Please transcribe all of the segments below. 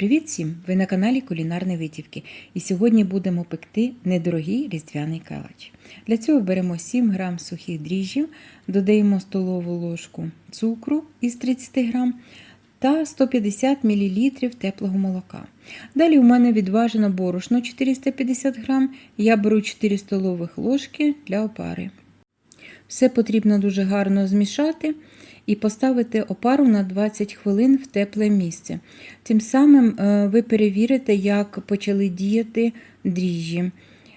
Привіт всім! Ви на каналі Кулінарні Витівки. І сьогодні будемо пекти недорогий різдвяний калач. Для цього беремо 7 г сухих дріжджів, додаємо столову ложку цукру із 30 г та 150 мл теплого молока. Далі у мене відважено борошно 450 г. Я беру 4 столових ложки для опари. Все потрібно дуже гарно змішати і поставити опару на 20 хвилин в тепле місце. Тим самим е, ви перевірите, як почали діяти дріжджі.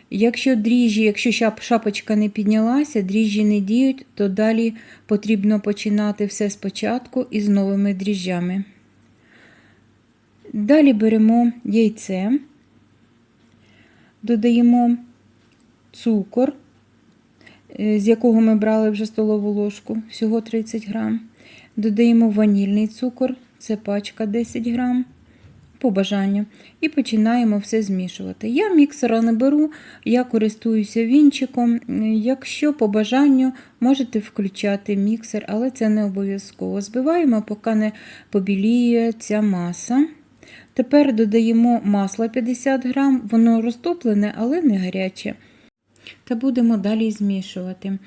Якщо дріжджі, якщо шапочка не піднялася, дріжджі не діють, то далі потрібно починати все спочатку із новими дріжджами. Далі беремо яйце, додаємо цукор, з якого ми брали вже столову ложку, всього 30 грам. Додаємо ванільний цукор, це пачка 10 грам, по бажанню. І починаємо все змішувати. Я міксера не беру, я користуюся вінчиком. Якщо по бажанню, можете включати міксер, але це не обов'язково. Збиваємо, поки не побіліє ця маса. Тепер додаємо масло 50 грам, воно розтоплене, але не гаряче. Та будемо далі змішувати.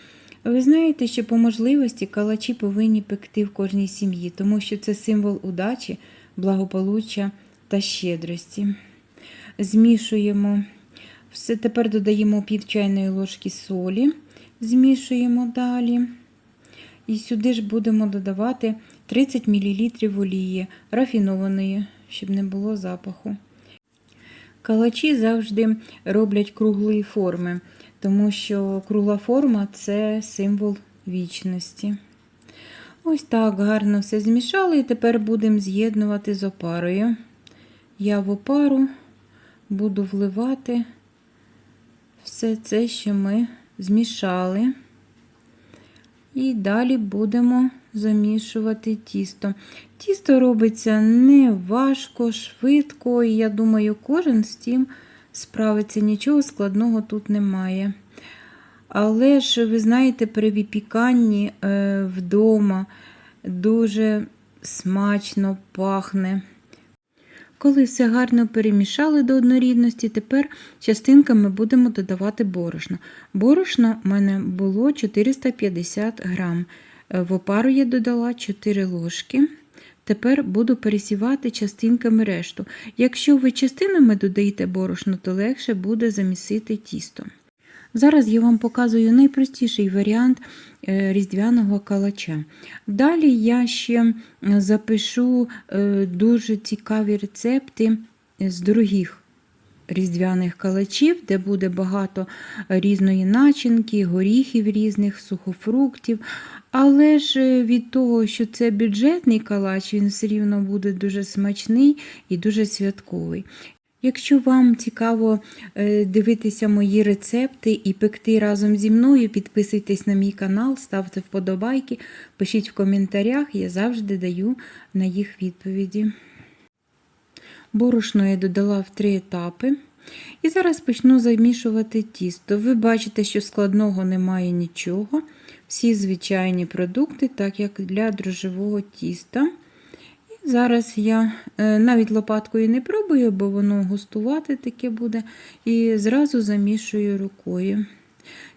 Ви знаєте, що по можливості калачі повинні пекти в кожній сім'ї, тому що це символ удачі, благополуччя та щедрості. Змішуємо. Все, тепер додаємо пів чайної ложки солі, змішуємо далі. І сюди ж будемо додавати 30 мл олії, рафінованої, щоб не було запаху. Калачі завжди роблять круглої форми, тому що кругла форма це символ вічності. Ось так гарно все змішали, і тепер будемо з'єднувати з опарою. Я в опару буду вливати все це, що ми змішали. І далі будемо замішувати тісто. Тісто робиться не важко, швидко, і я думаю, кожен з тим справиться, нічого складного тут немає. Але ж, ви знаєте, при випіканні е, вдома дуже смачно пахне. Коли все гарно перемішали до однорідності, тепер частинками будемо додавати борошно. Борошно в мене було 450 грам. Е, В опару я додала 4 ложки. Тепер буду пересівати частинками решту. Якщо ви частинами додаєте борошно, то легше буде замісити тісто. Зараз я вам показую найпростіший варіант е, різдвяного калача. Далі я ще запишу е, дуже цікаві рецепти з дорогих різдвяних калачів, де буде багато різної начинки, горіхів різних, сухофруктів. Але ж від того, що це бюджетний калач, він все рівно буде дуже смачний і дуже святковий. Якщо вам цікаво е, дивитися мої рецепти і пекти разом зі мною, підписуйтесь на мій канал, ставте вподобайки, пишіть в коментарях, я завжди даю на їх відповіді. Борошно я додала в три етапи. І зараз почну замішувати тісто. Ви бачите, що складного немає нічого. Всі звичайні продукти, так як для дрожжевого тіста. І зараз я е, навіть лопаткою не пробую, бо воно густувати таке буде. І зразу замішую рукою.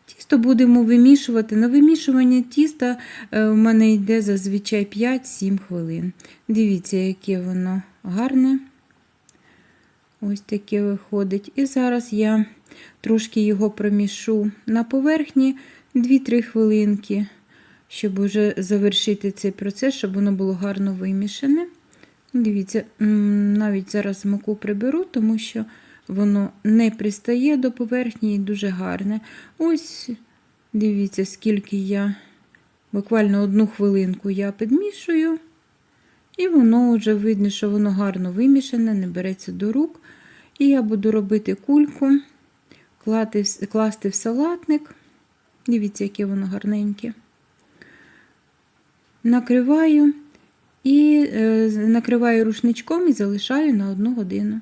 Тісто будемо вимішувати. На вимішування тіста е, у мене йде зазвичай 5-7 хвилин. Дивіться, яке воно гарне. Ось таке виходить. І зараз я трошки його промішу на поверхні 2-3 хвилинки, щоб вже завершити цей процес, щоб воно було гарно вимішане. Дивіться, навіть зараз муку приберу, тому що воно не пристає до поверхні і дуже гарне. Ось, дивіться, скільки я буквально одну хвилинку я підмішую. І воно вже видно, що воно гарно вимішане, не береться до рук. І я буду робити кульку, класти в салатник. Дивіться, яке воно гарненьке. Накриваю і е, накриваю рушничком і залишаю на одну годину.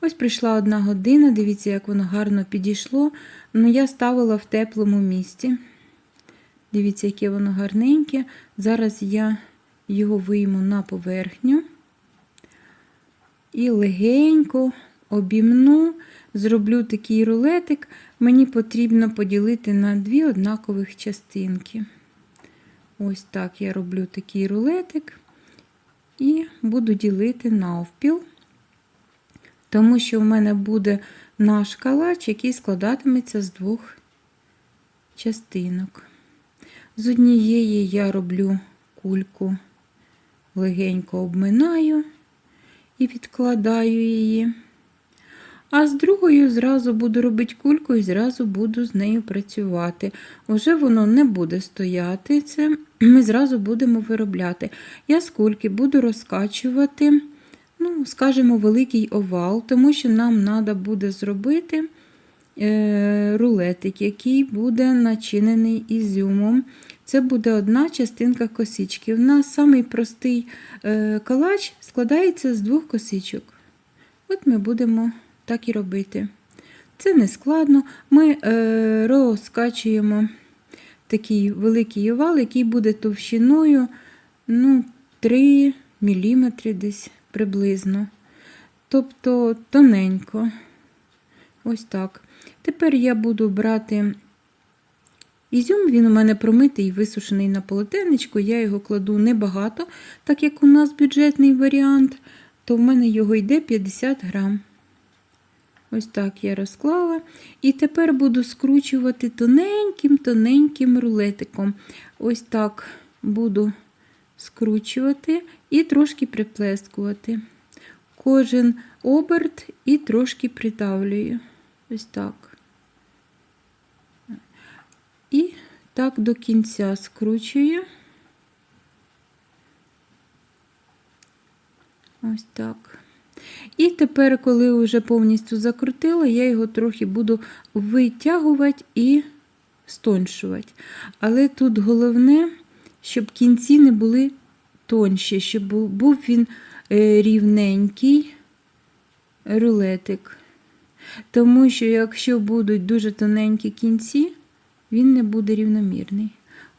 Ось прийшла одна година, дивіться, як воно гарно підійшло. Ну, я ставила в теплому місці. Дивіться, яке воно гарненьке. Зараз я його вийму на поверхню. і легенько обімну, зроблю такий рулетик. Мені потрібно поділити на дві однакових частинки. Ось так я роблю такий рулетик і буду ділити навпіл, тому що в мене буде наш калач, який складатиметься з двох частинок. З однієї я роблю кульку, легенько обминаю і відкладаю її. А з другою зразу буду робити кульку і зразу буду з нею працювати. Уже воно не буде стояти, це ми зразу будемо виробляти. Я з кульки буду розкачувати, ну, скажімо, великий овал, тому що нам треба буде зробити рулетик, який буде начинений ізюмом. Це буде одна частинка косички. У нас самий простий е, калач складається з двох косичок. От ми будемо так і робити. Це не складно. Ми е, розкачуємо такий великий овал, який буде товщиною ну, 3 мм десь приблизно. Тобто тоненько. Ось так. Тепер я буду брати ізюм, він у мене промитий висушений на полотенечку. Я його кладу небагато, так як у нас бюджетний варіант, то в мене його йде 50 грам. Ось так я розклала. І тепер буду скручувати тоненьким-тоненьким рулетиком. Ось так буду скручувати і трошки приплескувати. Кожен оберт і трошки придавлюю. Ось так. І так до кінця скручую. Ось так. І тепер, коли вже повністю закрутила, я його трохи буду витягувати і стоншувати. Але тут головне, щоб кінці не були тонші, щоб був він е, рівненький рулетик. Тому що, якщо будуть дуже тоненькі кінці, він не буде рівномірний.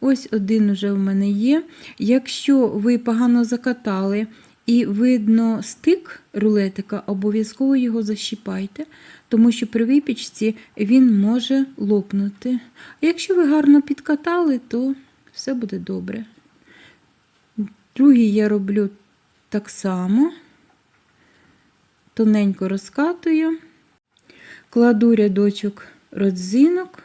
Ось один уже в мене є. Якщо ви погано закатали і видно стик рулетика, обов'язково його защіпайте, тому що при випічці він може лопнути. А якщо ви гарно підкатали, то все буде добре. Другий я роблю так само, тоненько розкатую, кладу рядочок родзинок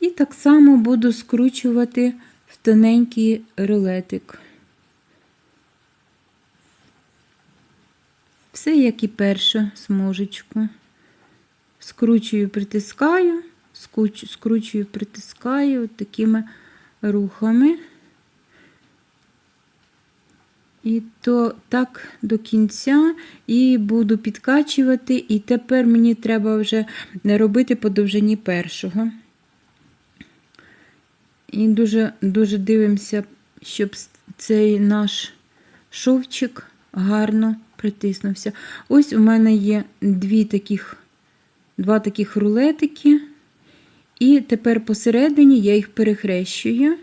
і так само буду скручувати в тоненький рулетик. Все, як і першу смужечку. Скручую, притискаю, скручую, притискаю такими рухами. І то так до кінця і буду підкачувати, і тепер мені треба вже робити по довжині першого. І дуже дуже дивимося, щоб цей наш шовчик гарно притиснувся. Ось у мене є дві таких, два таких рулетики. І тепер посередині я їх перехрещую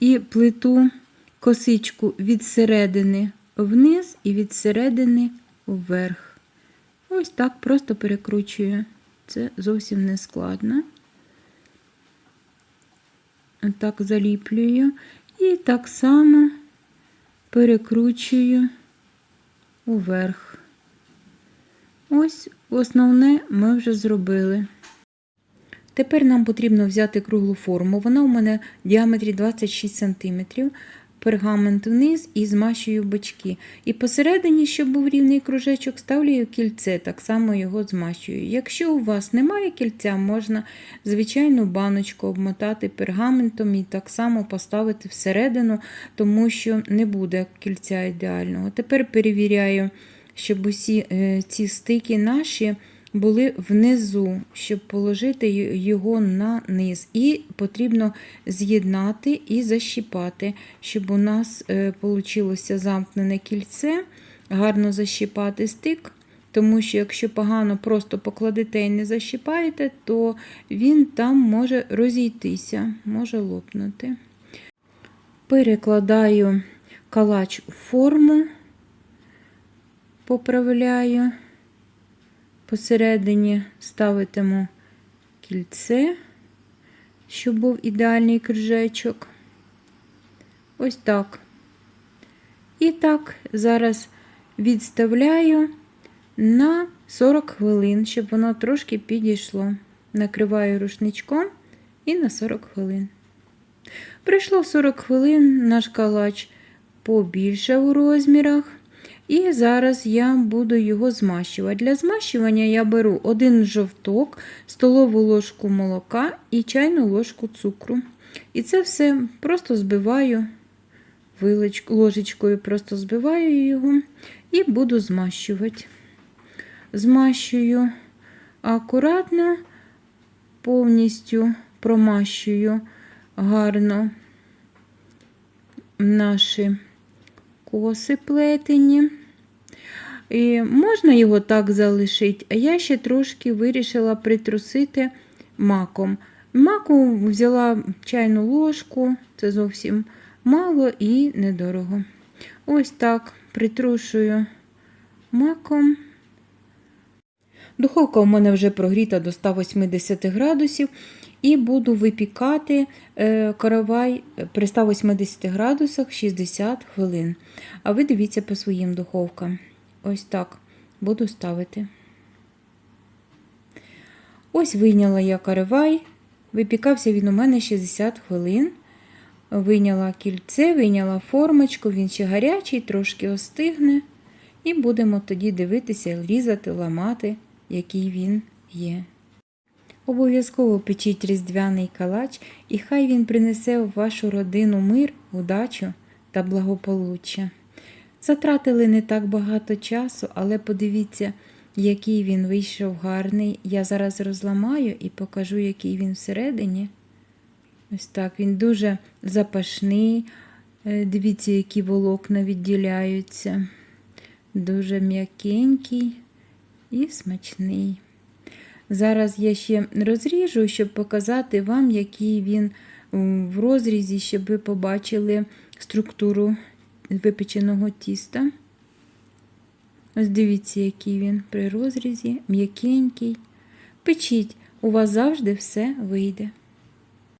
і плиту косичку від середини вниз і від середини вверх. Ось так просто перекручую. Це зовсім не складно. Так заліплюю і так само перекручую уверх. Ось основне ми вже зробили. Тепер нам потрібно взяти круглу форму. Вона у мене в діаметрі 26 см, пергамент вниз і змащую бочки. І посередині, щоб був рівний кружечок, ставлю кільце, так само його змащую. Якщо у вас немає кільця, можна звичайну баночку обмотати пергаментом і так само поставити всередину, тому що не буде кільця ідеального. Тепер перевіряю, щоб усі е, ці стики наші були внизу, щоб положити його на низ. І потрібно з'єднати і защіпати, щоб у нас вийшло замкнене кільце, гарно защіпати стик. Тому що, якщо погано просто покладете і не защіпаєте, то він там може розійтися, може лопнути. Перекладаю калач в форму поправляю. Посередині ставитиму кільце, щоб був ідеальний кружечок. Ось так. І так, зараз відставляю на 40 хвилин, щоб воно трошки підійшло. Накриваю рушничком і на 40 хвилин. Прийшло 40 хвилин, наш калач побільшав у розмірах. І зараз я буду його змащувати. Для змащування я беру один жовток, столову ложку молока і чайну ложку цукру. І це все просто збиваю ложечкою, просто збиваю його і буду змащувати. Змащую акуратно, повністю промащую гарно наші коси плетені. І можна його так залишити, а я ще трошки вирішила притрусити маком. Маку взяла чайну ложку, це зовсім мало і недорого. Ось так притрушую маком. Духовка у мене вже прогріта до 180 градусів. І буду випікати е, каравай при 180 градусах 60 хвилин. А ви дивіться по своїм духовкам. Ось так буду ставити. Ось вийняла я каравай. Випікався він у мене 60 хвилин. Вийняла кільце, вийняла формочку, він ще гарячий, трошки остигне. І будемо тоді дивитися, різати, ламати, який він є. Обов'язково печіть різдвяний калач, і хай він принесе в вашу родину мир, удачу та благополуччя. Затратили не так багато часу, але подивіться, який він вийшов гарний. Я зараз розламаю і покажу, який він всередині. Ось так, він дуже запашний. Е, Дивіться, які волокна відділяються. Дуже м'якенький і смачний. Зараз я ще розріжу, щоб показати вам, який він в розрізі, щоб ви побачили структуру випеченого тіста. Ось дивіться, який він при розрізі, м'якенький. Печіть, у вас завжди все вийде.